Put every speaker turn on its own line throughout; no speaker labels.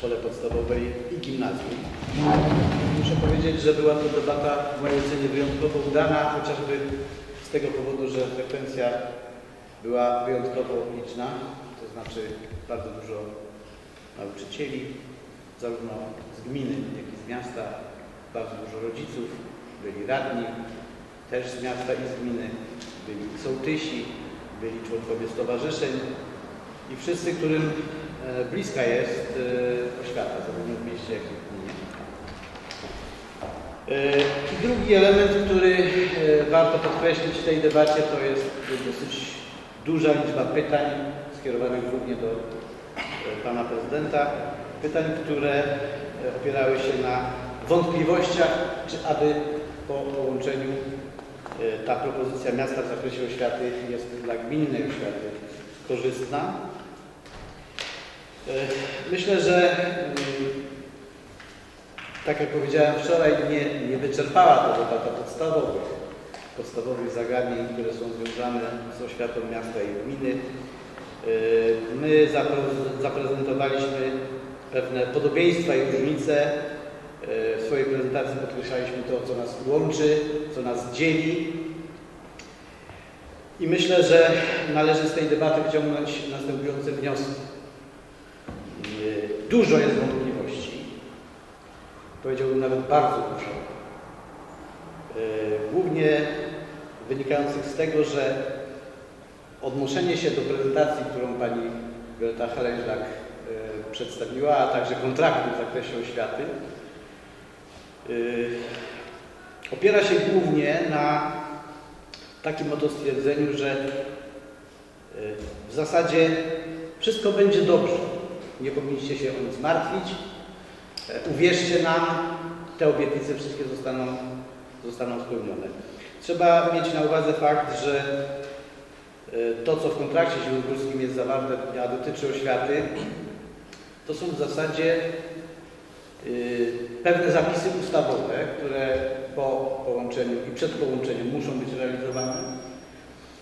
szkole podstawowej i gimnazjum. Muszę powiedzieć, że była to debata w mojej ocenie wyjątkowo udana, chociażby z tego powodu, że frekwencja była wyjątkowo liczna, to znaczy bardzo dużo nauczycieli, zarówno z gminy, jak i z miasta, bardzo dużo rodziców, byli radni, też z miasta i z gminy, byli sołtysi, byli członkowie stowarzyszeń i wszyscy, którym e, bliska jest e, oświata, zarówno w mieście, jak i w gminie. E, I drugi element, który warto podkreślić w tej debacie, to jest dosyć duża liczba pytań skierowanych głównie do pana prezydenta. Pytań, które opierały się na wątpliwościach, czy aby po połączeniu ta propozycja miasta w zakresie oświaty jest dla gminnej oświaty korzystna. E, Myślę, że mm, tak jak powiedziałem wczoraj, nie, nie wyczerpała ta debata podstawowych, podstawowych zagadnień, które są związane z oświatą miasta i gminy. Yy, My zapre- zaprezentowaliśmy pewne podobieństwa i różnice. Yy, W swojej prezentacji podkreślaliśmy to, co nas łączy, co nas dzieli. I myślę, że należy z tej debaty wyciągnąć następujące wnioski. Dużo jest wątpliwości powiedziałbym nawet bardzo dużo. Yy, Głównie wynikających z tego, że odnoszenie się do prezentacji, którą pani Greta Helężak yy, przedstawiła, a także kontraktu w zakresie oświaty, yy, opiera się głównie na takim oto stwierdzeniu, że w zasadzie wszystko będzie dobrze. Nie powinniście się o nic martwić, E, Uwierzcie nam, te obietnice wszystkie zostaną, zostaną spełnione. Trzeba mieć na uwadze fakt, że e, to, co w kontrakcie zielonogórskim jest zawarte, a dotyczy oświaty, to są w zasadzie e, pewne zapisy ustawowe, które po połączeniu i przed połączeniem muszą być realizowane.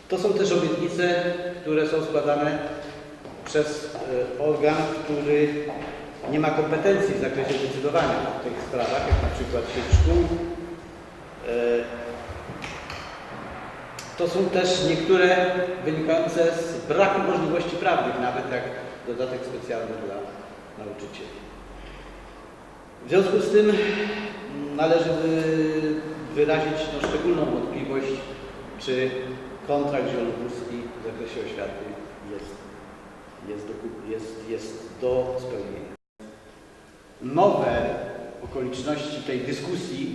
To są też obietnice, które są składane przez e, organ, który nie ma kompetencji w zakresie decydowania o tych sprawach, jak na przykład sieć szkół. E, To są też niektóre wynikające z braku możliwości prawnych, nawet jak dodatek specjalny dla nauczycieli. W związku z tym należy wy- wyrazić no, szczególną wątpliwość, czy kontrakt zielonogórski w zakresie oświaty jest, jest, do, jest, jest do spełnienia nowe okoliczności tej dyskusji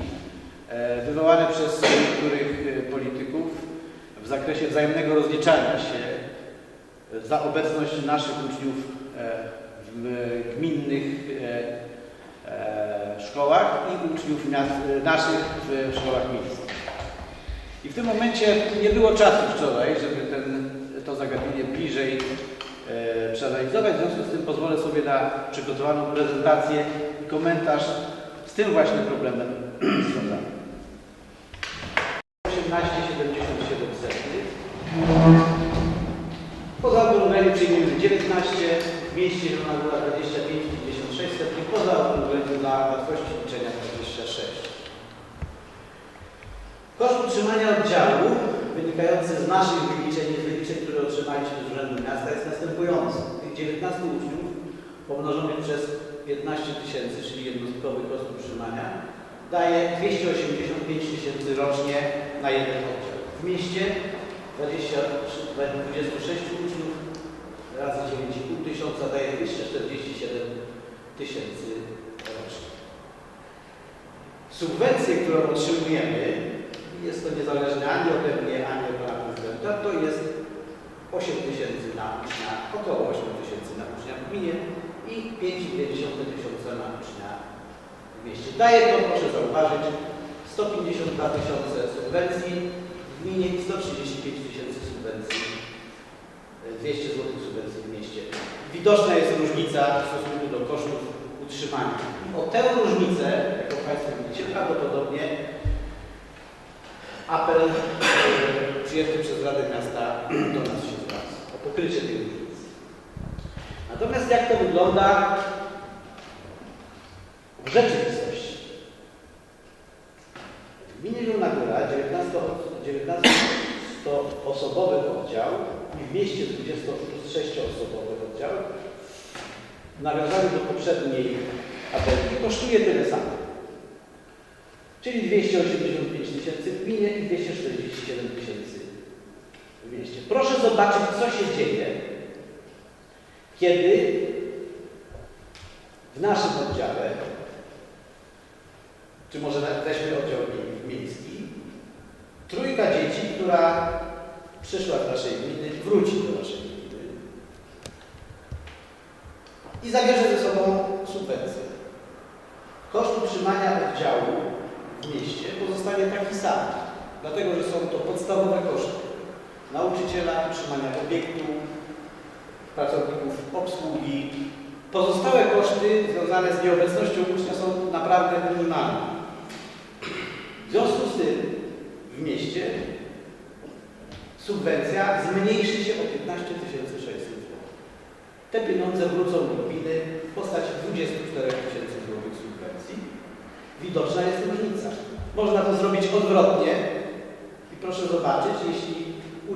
e, wywołane przez niektórych e, polityków w zakresie wzajemnego rozliczania się e, za obecność naszych uczniów w gminnych szkołach i uczniów naszych w szkołach miejskich. I w tym momencie nie było czasu wczoraj, żeby ten, to zagadnienie bliżej przeanalizować. W związku z tym pozwolę sobie na przygotowaną prezentację i komentarz z tym właśnie problemem związany. 1877 setnych. Poza okrągleniem przyjmujemy 19, w mieście Zielona Góra 25,56 setnych, poza okrągleniem dla łatwości liczenia 26. Koszt utrzymania oddziału wynikający z naszych wyliczeń, z wyliczeń, które otrzymaliśmy z Miasta jest następujący. Tych 19 uczniów pomnożonych przez 15 tysięcy, czyli jednostkowy koszt utrzymania, daje 285 tysięcy rocznie na jeden oddział. W mieście 20, 26 uczniów razy 9,5 tysiąca daje 247 tysięcy rocznie. Subwencje, którą otrzymujemy, jest to niezależne ani ode mnie, ani od pana prezydenta, to jest 8 tysięcy na ucznia, około 8 tysięcy na ucznia w gminie i 5,2 tysiąca na ucznia w mieście. Daje to, proszę zauważyć, 152 tysiące subwencji w gminie i 135 tysięcy subwencji, e, 200 zł subwencji w mieście. Widoczna jest różnica w stosunku do kosztów utrzymania. I o tę różnicę, jaką Państwo widzicie, prawdopodobnie apel e, przyjęty przez Radę Miasta do nas się zwraca o pokrycie tej różnicy. Natomiast jak to wygląda rzeczywistości. W gminie Zielona Góra 19-osobowy oddział i w mieście 26-osobowy oddział w nawiązaniu do poprzedniej tabelki kosztuje tyle samo. Czyli 285 tysięcy w gminie i 247 tysięcy w mieście. Proszę zobaczyć, co się dzieje, kiedy w naszym oddziale, czy może weźmy oddział mi- miejski, trójka dzieci, która przyszła z naszej gminy, wróci do naszej gminy i zabierze ze sobą subwencję. Koszt utrzymania oddziału w mieście pozostanie taki sam, dlatego że są to podstawowe koszty nauczyciela, utrzymania obiektu, pracowników obsługi. Pozostałe koszty związane z nieobecnością ucznia są naprawdę minimalne. W związku z tym w mieście subwencja zmniejszy się o 15 600 zł. Te pieniądze wrócą do gminy w postaci 24 tysięcy złotych subwencji. Widoczna jest różnica. Można to zrobić odwrotnie i proszę zobaczyć, jeśli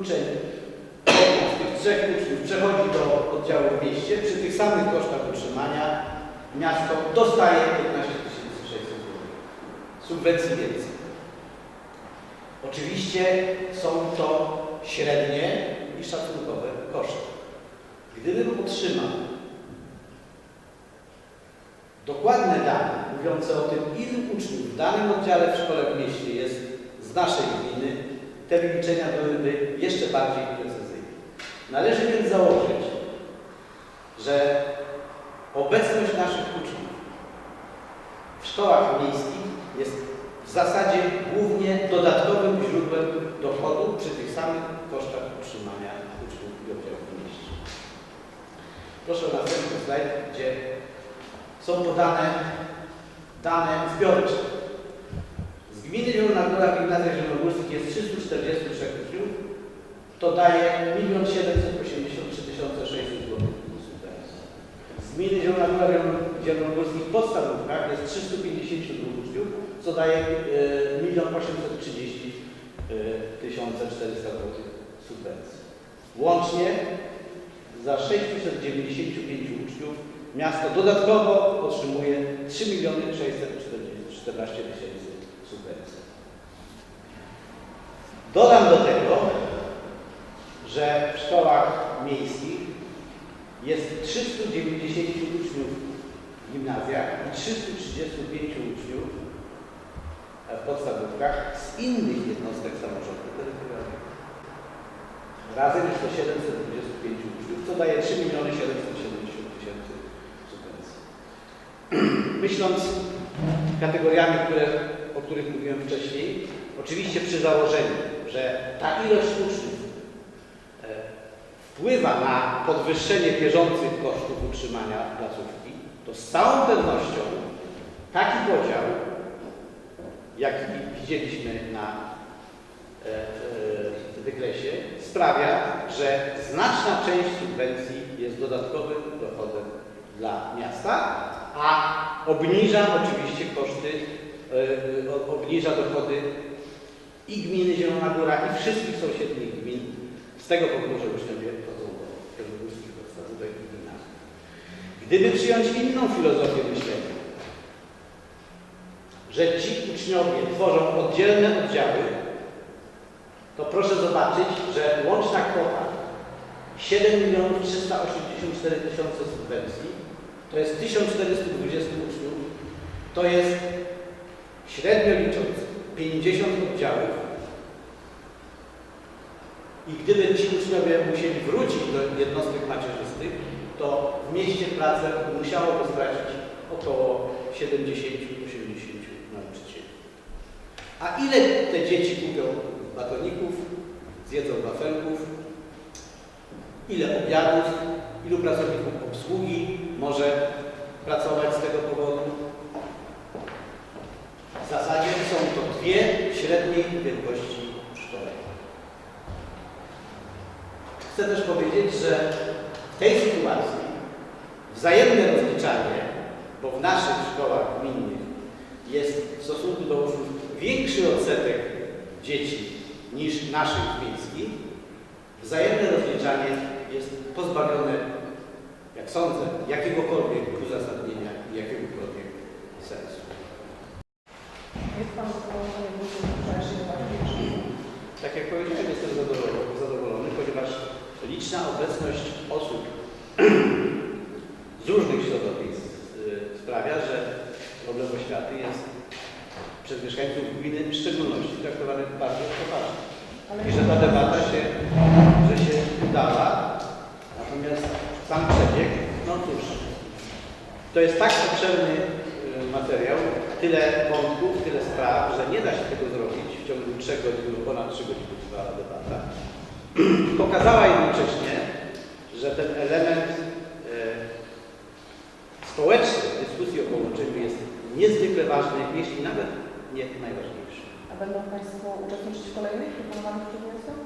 uczeń z tych trzech uczniów przechodzi do oddziału w mieście, przy tych samych kosztach utrzymania miasto dostaje 15 600 zł. Subwencji więcej. Oczywiście są to średnie i szacunkowe koszty. Gdybym otrzymał dokładne dane mówiące o tym, ilu uczniów w danym oddziale w szkole w mieście jest z naszej gminy, te wyliczenia byłyby jeszcze bardziej precyzyjne. Należy więc założyć, że obecność naszych uczniów w szkołach miejskich jest w zasadzie głównie dodatkowym źródłem dochodu przy tych samych kosztach utrzymania uczniów i oddziałów mieście. Proszę o następny slajd, gdzie są podane dane zbiorcze. Gminy Zielona Góra w gimnazjach zielonogórskich jest 343 uczniów. To daje 1 783 600 zł. Z gminy Zielona Góra w zielonogórskich podstawówkach jest 352 uczniów, co daje 1 830 1400 zł subwencji. Łącznie za 695 uczniów miasto dodatkowo otrzymuje 3 614 000 subwencja. Dodam do tego, że w szkołach miejskich jest 390 uczniów w gimnazjach i 335 uczniów w podstawówkach z innych jednostek samorządu terytorialnego. Razem jest to 725 uczniów, co daje 3 miliony 770 tysięcy subwencji. Myśląc kategoriami, które których mówiłem wcześniej, oczywiście przy założeniu, że ta ilość uczniów e, wpływa na podwyższenie bieżących kosztów utrzymania placówki, to z całą pewnością taki podział, jaki widzieliśmy na e, e, wykresie, sprawia, że znaczna część subwencji jest dodatkowym dochodem dla miasta, a obniża oczywiście koszty, obniża dochody i gminy Zielona Góra i wszystkich sąsiednich gmin z tego powodu, że uczniowie chodzą do zielonogórskich podstawówek i gimnazjów. Gdyby przyjąć inną filozofię myślenia, że ci uczniowie tworzą oddzielne oddziały, to proszę zobaczyć, że łączna kwota 7 384 tysiące subwencji to jest 1420 uczniów, to jest średnio licząc 50 oddziałów i gdyby ci uczniowie musieli wrócić do jednostek macierzystych, to w mieście pracę musiałoby stracić około 70-80 nauczycieli. A ile te dzieci kupią batoników, zjedzą wafelków, ile obiadów, ilu pracowników obsługi może pracować z tego powodu? W zasadzie są to dwie średniej wielkości szkoły. Chcę też powiedzieć, że w tej sytuacji wzajemne rozliczanie, bo w naszych szkołach gminnych stosunku do uczniów większy odsetek dzieci niż naszych miejskich, wzajemne rozliczanie jest pozbawione, jak sądzę, jakiegokolwiek uzasadnienia i jakiegokolwiek sensu.
Jest Pan zadowolony z wczorajszej uwagi?
Tak jak powiedziałem, jestem zadowolony, zadowolony, ponieważ liczna obecność osób z różnych środowisk y, sprawia, że problem oświaty jest przez mieszkańców gminy w szczególności traktowany bardzo poważnie. I że ta debata się, że się udała, natomiast sam przebieg, no cóż, to jest tak obszerny y, materiał, tyle wątków, tyle spraw, że nie da się tego zrobić w ciągu trzech godzin lub ponad trzy godziny trwała debata. Pokazała jednocześnie, że ten element y, społeczny dyskusji o połączeniu jest niezwykle ważny, jeśli nawet nie najważniejszy.
A będą Państwo uczestniczyć w kolejnych proponowanych przedmiotach?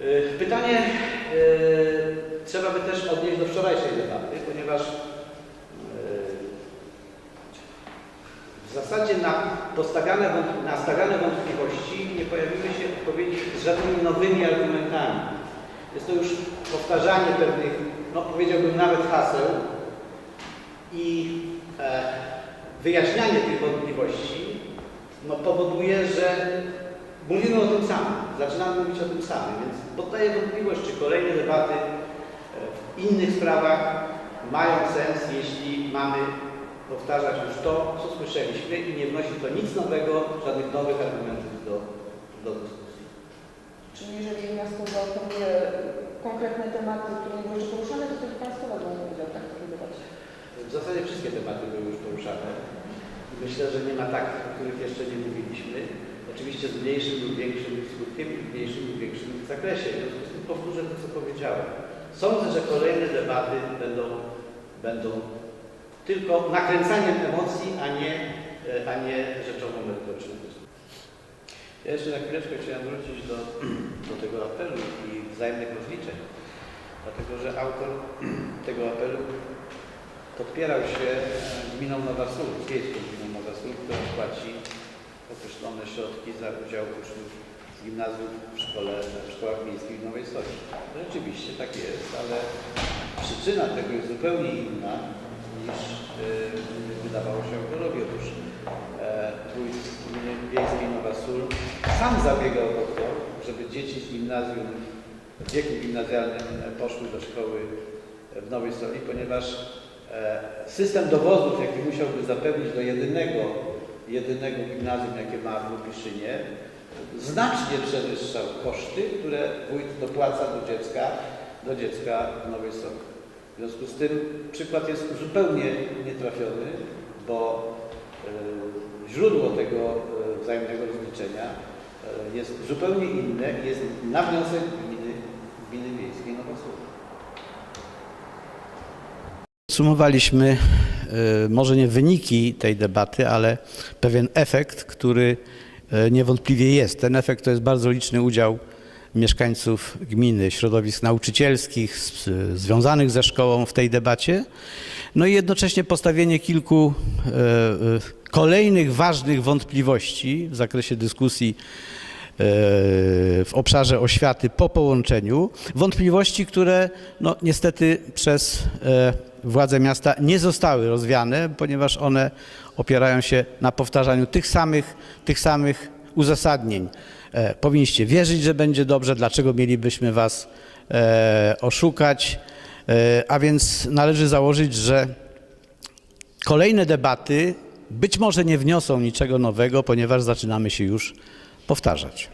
Y, Pytanie y, trzeba by też odnieść do wczorajszej debaty, ponieważ y, w zasadzie na postawiane, na stawiane wątpliwości nie pojawiły się odpowiedzi z żadnymi nowymi argumentami. Jest to już powtarzanie pewnych, no powiedziałbym nawet haseł i e, wyjaśnianie tych wątpliwości no, powoduje, że mówimy o tym samym, zaczynamy mówić o tym samym, więc poddaję wątpliwość, czy kolejne debaty e, w innych sprawach mają sens, jeśli mamy powtarzać już to, co słyszeliśmy i nie wnosi to nic nowego, żadnych nowych argumentów do, do dyskusji.
Czyli jeżeli miasto zaoferuje konkretne tematy, które nie były poruszane, to wtedy Państwo będą udział tak w takiej debacie.
W zasadzie wszystkie tematy były już poruszane. Myślę, że nie ma takich, o których jeszcze nie mówiliśmy. Oczywiście z mniejszym lub większym skutkiem i w mniejszym lub większym zakresie. W związku z tym powtórzę to, co powiedziałem. Sądzę, że kolejne debaty będą, będą tylko nakręcaniem emocji, a nie, e, a nie rzeczową merytoryczną dyskusją. Ja jeszcze na chwileczkę chciałem wrócić do, do tego apelu i wzajemnych rozliczeń. Dlatego, że autor tego apelu podpierał się e, gminą Nowa Sól, wiejską gminą Nowa Sól, która płaci określone środki za udział uczniów z gimnazjów w, szkole, w szkołach miejskich w Nowej Soli. Rzeczywiście tak jest, ale przyczyna tego jest zupełnie inna niż wydawało się autorowi. Otóż e, gminy wiejskiej Nowa Sól sam zabiegał o to, żeby dzieci z gimnazjum w wieku gimnazjalnym e, poszły do szkoły w Nowej Soli, ponieważ e, system dowozów, jaki musiałby zapewnić do jedynego, jedynego gimnazjum, jakie ma w Lubiszynie, znacznie przewyższał koszty, które wójt dopłaca do dziecka, do dziecka w Nowej Soli. W związku z tym przykład jest zupełnie nietrafiony, bo e, źródło tego e, wzajemnego rozliczenia e, jest zupełnie inne i jest na wniosek gminy, gminy wiejskiej Nowa Sól. Podsumowaliśmy może nie wyniki tej debaty, ale pewien efekt, który niewątpliwie jest. Ten efekt to jest bardzo liczny udział mieszkańców gminy, środowisk nauczycielskich związanych ze szkołą w tej debacie. No i jednocześnie postawienie kilku e, e, kolejnych ważnych wątpliwości w zakresie dyskusji e, w obszarze oświaty po połączeniu. Wątpliwości, które no, niestety przez władze miasta nie zostały rozwiane, ponieważ one opierają się na powtarzaniu tych samych, tych samych uzasadnień. E, Powinniście wierzyć, że będzie dobrze, dlaczego mielibyśmy was e, oszukać. E, A więc należy założyć, że kolejne debaty być może nie wniosą niczego nowego, ponieważ zaczynamy się już powtarzać.